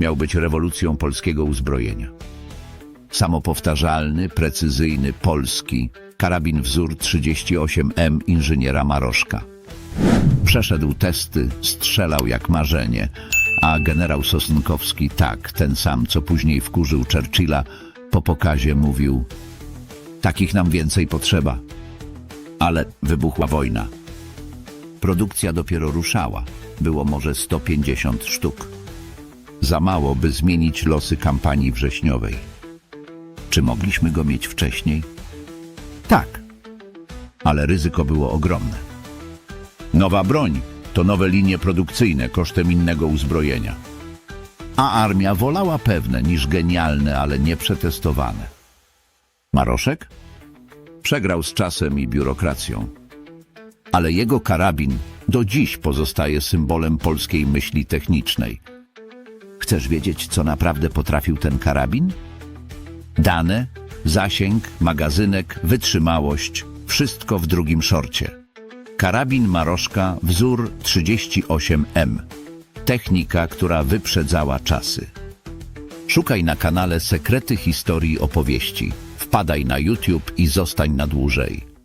Miał być rewolucją polskiego uzbrojenia. Samopowtarzalny, precyzyjny, polski, karabin wzór 38M inżyniera Maroszka. Przeszedł testy, strzelał jak marzenie, a generał Sosnkowski tak, ten sam, co później wkurzył Churchilla, po pokazie mówił Takich nam więcej potrzeba. Ale wybuchła wojna. Produkcja dopiero ruszała. Było może 150 sztuk. Za mało, by zmienić losy kampanii wrześniowej. Czy mogliśmy go mieć wcześniej? Tak, ale ryzyko było ogromne. Nowa broń to nowe linie produkcyjne kosztem innego uzbrojenia. A armia wolała pewne niż genialne, ale nieprzetestowane. Maroszek? Przegrał z czasem i biurokracją. Ale jego karabin do dziś pozostaje symbolem polskiej myśli technicznej. Chcesz wiedzieć, co naprawdę potrafił ten karabin? Dane, zasięg, magazynek, wytrzymałość wszystko w drugim szorcie. Karabin Maroszka wzór 38M. Technika, która wyprzedzała czasy. Szukaj na kanale Sekrety Historii Opowieści. Wpadaj na YouTube i zostań na dłużej.